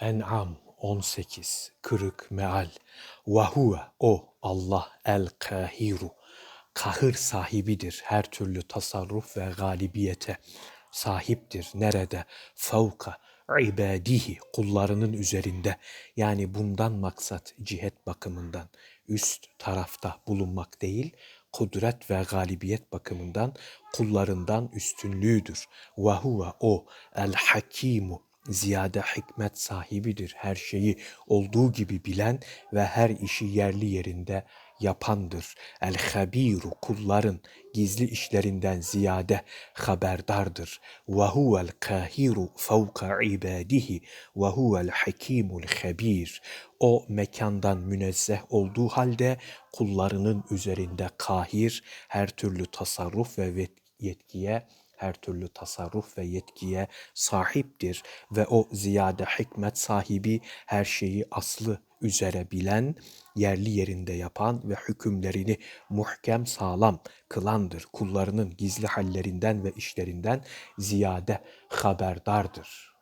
En'am 18 Kırık meal. Ve o Allah el kahiru kahır sahibidir her türlü tasarruf ve galibiyete sahiptir nerede? Fevka ibadihi kullarının üzerinde. Yani bundan maksat cihet bakımından üst tarafta bulunmak değil kudret ve galibiyet bakımından kullarından üstünlüğüdür. Ve huve o el hakimu ziyade hikmet sahibidir. Her şeyi olduğu gibi bilen ve her işi yerli yerinde yapandır. El habiru kulların gizli işlerinden ziyade haberdardır. Ve huvel kahiru fevka ibadihi ve huvel hakimul habir. O mekandan münezzeh olduğu halde kullarının üzerinde kahir, her türlü tasarruf ve yetkiye her türlü tasarruf ve yetkiye sahiptir ve o ziyade hikmet sahibi her şeyi aslı üzere bilen, yerli yerinde yapan ve hükümlerini muhkem sağlam kılandır. Kullarının gizli hallerinden ve işlerinden ziyade haberdardır.